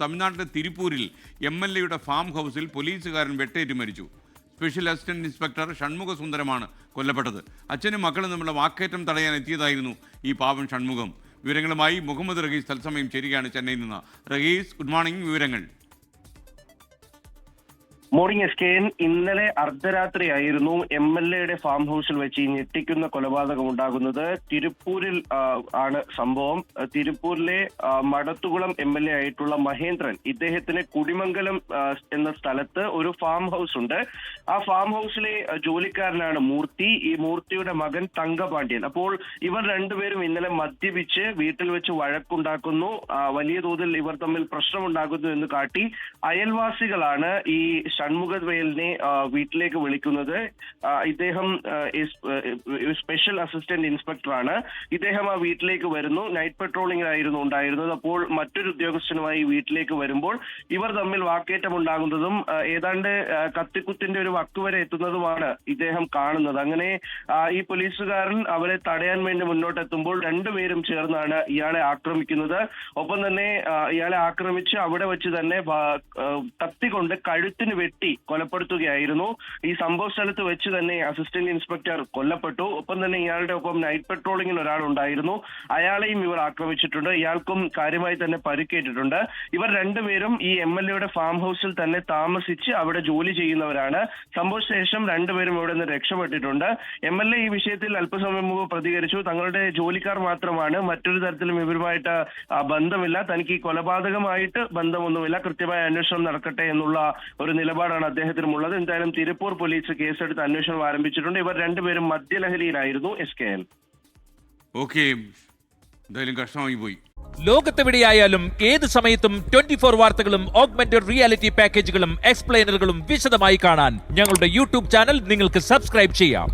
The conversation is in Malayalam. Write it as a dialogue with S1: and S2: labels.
S1: തമിഴ്നാട്ടിലെ തിരുപ്പൂരിൽ എം എൽ എയുടെ ഫാം ഹൗസിൽ പോലീസുകാരൻ വെട്ടേറ്റ് മരിച്ചു. സ്പെഷ്യൽ അസിസ്റ്റന്റ് ഇൻസ്പെക്ടർ ഷൺമുഖസുന്ദരമാണ് കൊല്ലപ്പെട്ടത്. അച്ഛനും മക്കളും തമ്മിലുള്ള വാക്കേറ്റം തടയാൻ എത്തിയതായിരുന്നു ഈ പാവം ഷൺമുഖം. വിവരങ്ങളുമായി മുഹമ്മദ് റഹീസ് തത്സമയം ചേരുകയാണ് ചെന്നൈയിൽ നിന്ന്. റഹീസ് ഗുഡ് മോർണിംഗ് വിവരങ്ങൾ.
S2: മോർണിംഗ് എസ് കെ എൻ ഇന്നലെ അർദ്ധരാത്രിയായിരുന്നു എം എൽ എയുടെ ഫാം ഹൗസിൽ വെച്ച് ഈ ഞെട്ടിക്കുന്ന കൊലപാതകം ഉണ്ടാകുന്നത്. തിരുപ്പൂരിൽ ആണ് സംഭവം. തിരുപ്പൂരിലെ മടത്തുകുളം എം എൽ എ ആയിട്ടുള്ള മഹേന്ദ്രൻ ഇദ്ദേഹത്തിന് കുടിമംഗലം എന്ന സ്ഥലത്ത് ഒരു ഫാം ഹൗസ് ഉണ്ട്. ആ ഫാം ഹൗസിലെ ജോലിക്കാരനാണ് മൂർത്തി. ഈ മൂർത്തിയുടെ മകൻ തങ്കപാണ്ഡ്യൻ. അപ്പോൾ ഇവർ രണ്ടുപേരും ഇന്നലെ മദ്യപിച്ച് വീട്ടിൽ വെച്ച് വഴക്കുണ്ടാക്കുന്നു. വലിയ തോതിൽ ഇവർ തമ്മിൽ പ്രശ്നമുണ്ടാകുന്നു എന്ന് കാട്ടി അയൽവാസികളാണ് ഈ ഷൺമുഖ വേലിനെ വീട്ടിലേക്ക് വിളിക്കുന്നത്. ഇദ്ദേഹം സ്പെഷ്യൽ അസിസ്റ്റന്റ് ഇൻസ്പെക്ടറാണ് ഇദ്ദേഹം ആ വീട്ടിലേക്ക് വരുന്നു. നൈറ്റ് പെട്രോളിംഗിലായിരുന്നു ഉണ്ടായിരുന്നത്. അപ്പോൾ മറ്റൊരു ഉദ്യോഗസ്ഥനുമായി വീട്ടിലേക്ക് വരുമ്പോൾ ഇവർ തമ്മിൽ വാക്കേറ്റം ഉണ്ടാകുന്നതും ആ, ഏതാണ്ട് കത്തിക്കുത്തിന്റെ ഒരു വക്ക് വരെ എത്തുന്നതുമാണ് ഇദ്ദേഹം കാണുന്നത്. അങ്ങനെ ഈ പോലീസുകാരൻ അവരെ തടയാൻ വേണ്ടി മുന്നോട്ടെത്തുമ്പോൾ രണ്ടുപേരും ചേർന്നാണ് ഇയാളെ ആക്രമിക്കുന്നത്. ഒപ്പം തന്നെ ഇയാളെ ആക്രമിച്ച് അവിടെ വെച്ച് തന്നെ കത്തി കൊണ്ട് കഴുത്തിന് വെട്ടി കൊലപ്പെടുത്തുകയായിരുന്നു. ഈ സംഭവ സ്ഥലത്ത് വെച്ച് തന്നെ അസിസ്റ്റന്റ് ഇൻസ്പെക്ടർ കൊല്ലപ്പെട്ടു. ഒപ്പം തന്നെ ഇയാളുടെ ഒപ്പം നൈറ്റ് പെട്രോളിങ്ങിന് ഒരാൾ ഉണ്ടായിരുന്നു അയാളെയും ഇവർ ആക്രമിച്ചിട്ടുണ്ട്. ഇയാൾക്കും കാര്യമായി തന്നെ പരിക്കേറ്റിട്ടുണ്ട്. ഇവർ രണ്ടുപേരും ഈ എം എൽ എയുടെ ഫാം ഹൗസിൽ തന്നെ താമസിച്ച് അവിടെ ജോലി ചെയ്യുന്നവരാണ്. സംഭവ ശേഷം രണ്ടുപേരും ഇവിടെ നിന്ന് രക്ഷപ്പെട്ടിട്ടുണ്ട്. എം എൽ എ ഈ വിഷയത്തിൽ അല്പസമയം മുമ്പ് പ്രതികരിച്ചു. തങ്ങളുടെ ജോലിക്കാർ മാത്രമാണ്. മറ്റൊരു തരത്തിലും ഇവരുമായിട്ട് ബന്ധമില്ല. തനിക്ക് കൊലപാതകമായിട്ട് ബന്ധമൊന്നുമില്ല. കൃത്യമായ അന്വേഷണം നടക്കട്ടെ എന്നുള്ള ഒരു നിലപാടാണ് അദ്ദേഹത്തിനുമുള്ളത് എന്തായാലും തിരുപ്പൂർ പോലീസ് കേസെടുത്ത് അന്വേഷണം ആരംഭിച്ചിട്ടുണ്ട്. ഇവർ രണ്ടുപേരും മദ്യലഹരിയിലായിരുന്നു. S K L.
S1: ഓക്കെ. എന്തായാലും കഷ്ടമായി പോയി.
S3: ലോകത്തെവിടെയായാലും ഏത് സമയത്തും ട്വന്റി ഫോർ വാർത്തകളും ഓഗ്മെന്റഡ് റിയാലിറ്റി പാക്കേജുകളും എക്സ്പ്ലെയിനറുകളും വിശദമായി കാണാൻ ഞങ്ങളുടെ യൂട്യൂബ് ചാനൽ നിങ്ങൾക്ക് സബ്സ്ക്രൈബ് ചെയ്യാം.